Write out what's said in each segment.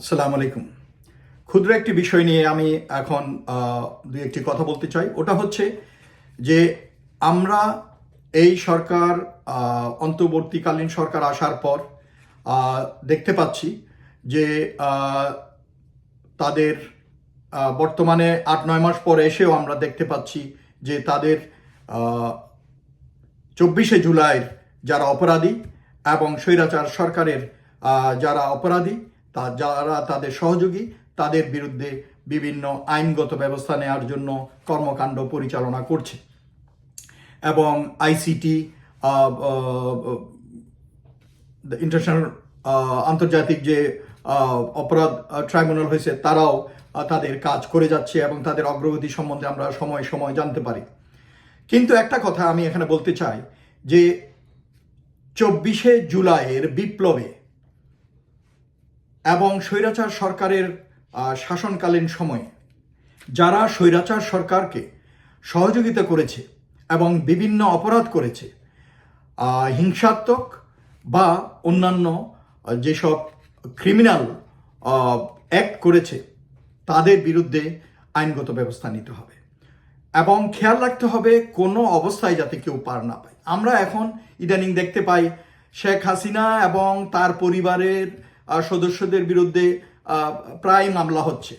আসসালামু আলাইকুম। ক্ষুদ্র একটি বিষয় নিয়ে আমি এখন দুই একটি কথা বলতে চাই। ওটা হচ্ছে যে আমরা এই সরকার অন্তর্বর্তীকালীন সরকার আসার পর দেখতে পাচ্ছি যে তাদের বর্তমানে আট, নয় মাস পরে এসেও আমরা দেখতে পাচ্ছি যে তাদের চব্বিশে জুলাইয়ের যারা অপরাধী এবং স্বৈরাচার সরকারের যারা অপরাধী তা যারা তাদের সহযোগী, তাদের বিরুদ্ধে বিভিন্ন আইনগত ব্যবস্থা নেওয়ার জন্য কর্মকাণ্ড পরিচালনা করছে। এবং আইসিটি ইন্টারন্যাশনাল আন্তর্জাতিক যে অপরাধ ট্রাইব্যুনাল হয়েছে, তারাও তাদের কাজ করে যাচ্ছে এবং তাদের অগ্রগতি সম্বন্ধে আমরা সময় সময় জানতে পারি। কিন্তু একটা কথা আমি এখানে বলতে চাই যে, চব্বিশে জুলাইয়ের বিপ্লবে এবং স্বৈরাচার সরকারের শাসনকালীন সময়ে যারা স্বৈরাচার সরকারকে সহযোগিতা করেছে এবং বিভিন্ন অপরাধ করেছে হিংসাত্মক বা অন্যান্য যেসব ক্রিমিনাল অ্যাক্ট করেছে, তাদের বিরুদ্ধে আইনগত ব্যবস্থা নিতে হবে। এবং খেয়াল রাখতে হবে কোনো অবস্থায় যাতে কেউ পার না পায়। আমরা এখন ইদানিং দেখতে পাই শেখ হাসিনা এবং তার পরিবারের সদস্যদের বিরুদ্ধে প্রায় মামলা হচ্ছে।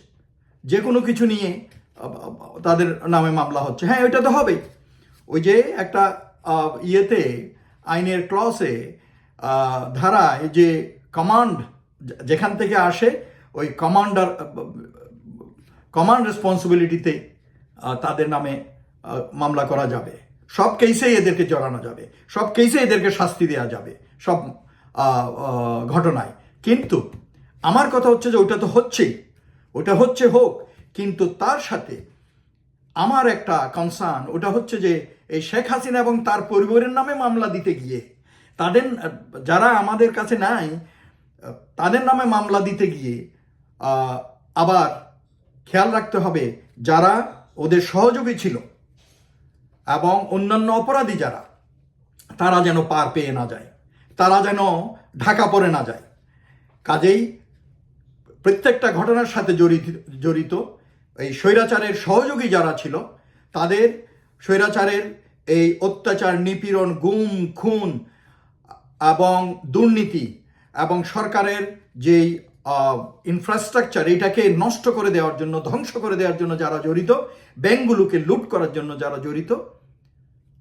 যে কোনো কিছু নিয়ে তাদের নামে মামলা হচ্ছে। হ্যাঁ ওইটা তো হবেই। ওই যে একটা ইয়েতে, আইনের ক্লসে ধারায় যে কমান্ড যেখান থেকে আসে, ওই কমান্ডার কমান্ড রেসপন্সিবিলিটিতে তাদের নামে মামলা করা যাবে। সব কেসেই এদেরকে জড়ানো যাবে। সব কেসে এদেরকে শাস্তি দেওয়া যাবে। সব ঘটনায়। কিন্তু আমার কথা হচ্ছে যে ওটা তো হচ্ছেই ওটা হচ্ছে হোক, কিন্তু তার সাথে আমার একটা কনসার্ন ওটা হচ্ছে যে এই শেখ হাসিনা এবং তার পরিবারের নামে মামলা দিতে গিয়ে, তাদের, যারা আমাদের কাছে নাই, তাদের নামে মামলা দিতে গিয়ে আবার খেয়াল রাখতে হবে যারা ওদের সহযোগী ছিল এবং অন্যান্য অপরাধী যারা, তারা যেন পার পেয়ে না যায়, তারা যেন ঢাকা পড়ে না যায়। কাজেই প্রত্যেকটা ঘটনার সাথে জড়িত জড়িত। এই স্বৈরাচারের সহযোগী যারা ছিল, তাদের স্বৈরাচারের এই অত্যাচার, নিপীড়ন, গুম, খুন এবং দুর্নীতি এবং সরকারের যেই ইনফ্রাস্ট্রাকচার এটাকে নষ্ট করে দেওয়ার জন্য, ধ্বংস করে দেওয়ার জন্য যারা জড়িত, ব্যাংকগুলোকে লুট করার জন্য যারা জড়িত,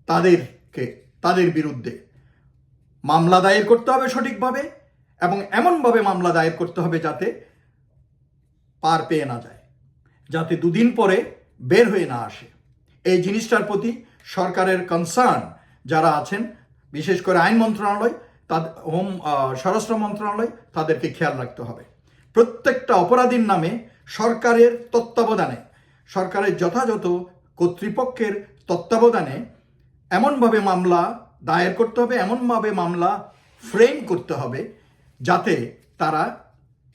তাদেরকে, তাদের বিরুদ্ধে মামলা দায়ের করতে হবে সঠিকভাবে। এবং এমনভাবে মামলা দায়ের করতে হবে যাতে পার পেয়ে না যায়, যাতে দুদিন পরে বের হয়ে না আসে। এই জিনিসটার প্রতি সরকারের কনসার্ন যারা আছেন, বিশেষ করে আইন মন্ত্রণালয় তাদের হোম স্বরাষ্ট্র মন্ত্রণালয়, তাদেরকে খেয়াল রাখতে হবে। প্রত্যেকটা অপরাধীর নামে সরকারের তত্ত্বাবধানে, সরকারের যথাযথ কর্তৃপক্ষের তত্ত্বাবধানে এমনভাবে মামলা দায়ের করতে হবে, এমনভাবে মামলা ফ্রেম করতে হবে যাতে তারা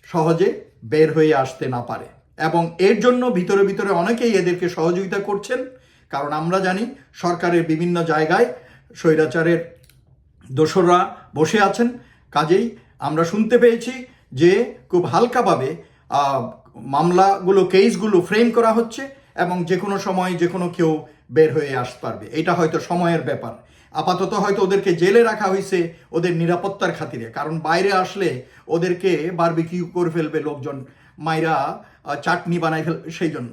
সহজে বের হয়ে আসতে না পারে। এবং এর জন্য ভিতরে ভিতরে অনেকেই এদেরকে সহযোগিতা করছেন। কারণ আমরা জানি, সরকারের বিভিন্ন জায়গায় স্বৈরাচারের দোসররা বসে আছেন। কাজেই আমরা শুনতে পেয়েছি যে খুব হালকাভাবে মামলাগুলো কেসগুলো ফ্রেম করা হচ্ছে এবং যে কোনো সময় যে কোনো কেউ বের হয়ে আসতে পারবে। এটা হয়তো সময়ের ব্যাপার। আপাতত হয়তো ওদেরকে জেলে রাখা হয়েছে ওদের নিরাপত্তার খাতিরে। কারণ বাইরে আসলে ওদেরকে বারবিকিউ করে ফেলবে লোকজন, মাইরা চাটনি বানাই ফেল, সেই জন্য।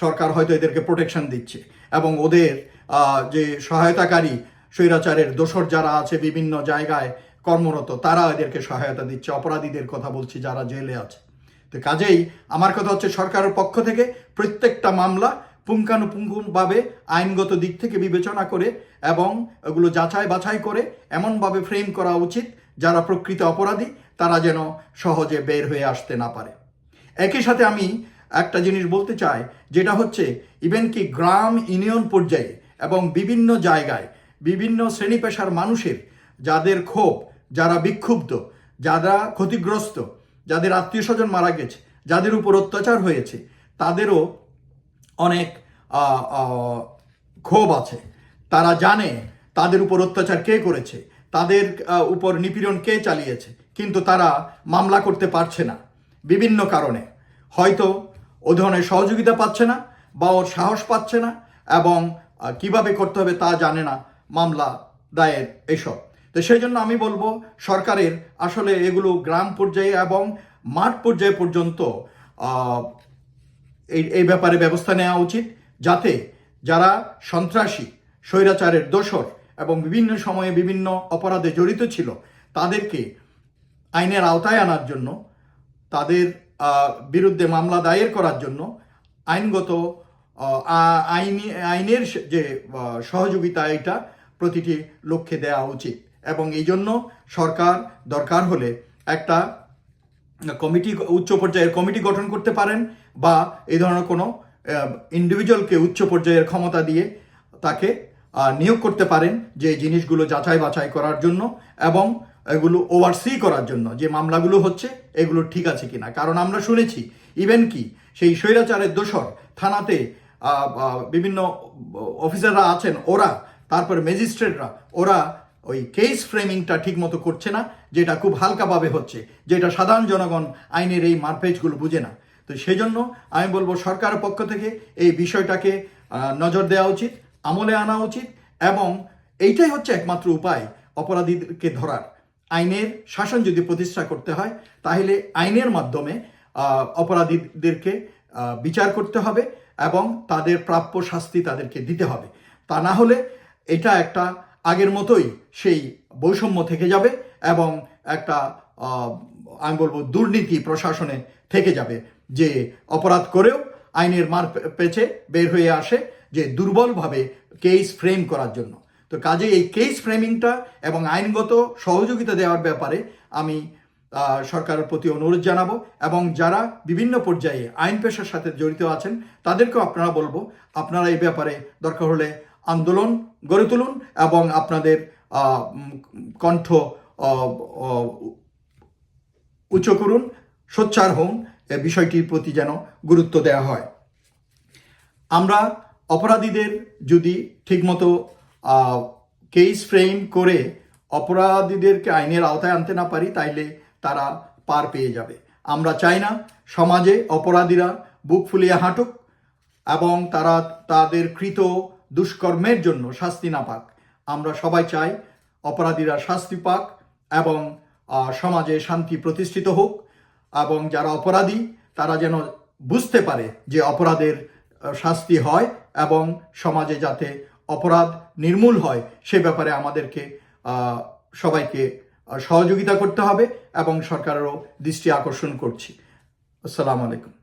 সরকার হয়তো এদেরকে প্রোটেকশন দিচ্ছে। এবং ওদের যে সহায়তাকারী স্বৈরাচারের দোসর যারা আছে বিভিন্ন জায়গায় কর্মরত, তারা এদেরকে সহায়তা দিচ্ছে, অপরাধীদের কথা বলছি যারা জেলে আছে। তো কাজেই আমার কথা হচ্ছে সরকারের পক্ষ থেকে প্রত্যেকটা মামলা পুঙ্খানুপুঙ্খভাবে আইনগত দিক থেকে বিবেচনা করে এবং এগুলো যাচাই বাছাই করে এমনভাবে ফ্রেম করা উচিত যারা প্রকৃত অপরাধী, তারা যেন সহজে বের হয়ে আসতে না পারে। একই সাথে আমি একটা জিনিস বলতে চাই, যেটা হচ্ছে ইভেন কি গ্রাম ইউনিয়ন পর্যায়ে এবং বিভিন্ন জায়গায় বিভিন্ন শ্রেণি পেশার মানুষের যাদের ক্ষোভ, যারা বিক্ষুব্ধ, যারা ক্ষতিগ্রস্ত, যাদের আত্মীয় স্বজন মারা গেছে, যাদের উপর অত্যাচার হয়েছে, তাদেরও অনেক ক্ষোভ আছে। তারা জানে তাদের উপর অত্যাচার কে করেছে, তাদের উপর নিপীড়ন কে চালিয়েছে, কিন্তু তারা মামলা করতে পারছে না, বিভিন্ন কারণে। হয়তো ও ধরনের সহযোগিতা পাচ্ছে না বা ওর সাহস পাচ্ছে না এবং কীভাবে করতে হবে তা জানে না মামলা দায়ের এসব। তো সেই জন্য আমি বলব সরকারের আসলে এগুলো গ্রাম পর্যায়ে এবং মাঠ পর্যায়ে পর্যন্ত এই এই ব্যাপারে ব্যবস্থা নেওয়া উচিত যাতে যারা সন্ত্রাসী, স্বৈরাচারের দোষর এবং বিভিন্ন সময়ে বিভিন্ন অপরাধে জড়িত ছিল, তাদেরকে আইনের আওতায় আনার জন্য, তাদের বিরুদ্ধে মামলা দায়ের করার জন্য আইনগত আইনি, আইনের যে সহযোগিতা এটা প্রতিটি লক্ষ্যে দেওয়া উচিত। এবং এই জন্য সরকার দরকার হলে একটা কমিটি, উচ্চ পর্যায়ের কমিটি গঠন করতে পারেন বা এই ধরনের কোনো ইন্ডিভিজুয়ালকে উচ্চ পর্যায়ের ক্ষমতা দিয়ে তাকে নিয়োগ করতে পারেন যে জিনিসগুলো যাচাই বাছাই করার জন্য এবং এগুলো ওভারসি করার জন্য যে মামলাগুলো হচ্ছে এগুলো ঠিক আছে কিনা। কারণ আমরা শুনেছি ইভেন কি সেই স্বৈরাচারের দোষর থানাতে বিভিন্ন অফিসাররা আছেন, ওরা, তারপর ম্যাজিস্ট্রেটরা ওরা ওই কেস ফ্রেমিংটা ঠিক মতো করছে না, যেটা খুব হালকাভাবে হচ্ছে, যেটা সাধারণ জনগণ আইনের এই মারপেজগুলো বুঝে না। তো সেই জন্য আমি বলব সরকারের পক্ষ থেকে এই বিষয়টাকে নজর দেওয়া উচিত, আমলে আনা উচিত এবং এইটাই হচ্ছে একমাত্র উপায় অপরাধীদেরকে ধরার। আইনের শাসন যদি প্রতিষ্ঠা করতে হয়, তাহলে আইনের মাধ্যমে অপরাধীদেরকে বিচার করতে হবে এবং তাদের প্রাপ্য শাস্তি তাদেরকে দিতে হবে। তা না হলে এটা একটা আগের মতোই সেই বৈষম্য থেকে যাবে এবং একটা আমি বলব দুর্নীতি প্রশাসনে থেকে যাবে। যে অপরাধ করেও আইনের মার পেছে বের হয়ে আসে যে দুর্বলভাবে কেস ফ্রেম করার জন্য। তো কাজে এই কেস ফ্রেমিংটা এবং আইনগত সহযোগিতা দেওয়ার ব্যাপারে আমি সরকারের প্রতি অনুরোধ জানাব এবং যারা বিভিন্ন পর্যায়ে আইন পেশার সাথে জড়িত আছেন, তাদেরকেও আপনারা বলব, আপনারা এই ব্যাপারে দরকার হলে আন্দোলন গড়ে তুলুন এবং আপনাদের কণ্ঠ উচ্চ করুন, সোচ্চার হন বিষয়টির প্রতি যেন গুরুত্ব দেওয়া হয়। আমরা অপরাধীদের যদি ঠিকমতো কেস ফ্রেম করে অপরাধীদেরকে আইনের আওতায় আনতে না পারি, তাইলে তারা পার পেয়ে যাবে। আমরা চাই না সমাজে অপরাধীরা বুক ফুলিয়ে হাঁটুক এবং তারা তাদের কৃত দুষ্কর্মের জন্য শাস্তি না পাক। আমরা সবাই চাই অপরাধীরা শাস্তি পাক এবং সমাজে শান্তি প্রতিষ্ঠিত হোক। এবং যারা অপরাধী, তারা যেন বুঝতে পারে যে অপরাধের শাস্তি হয় এবং সমাজে যাতে অপরাধ নির্মূল হয়, সে ব্যাপারে আমাদেরকে সবাইকে সহযোগিতা করতে হবে এবং সরকারেরও দৃষ্টি আকর্ষণ করছি। আসসালামু আলাইকুম।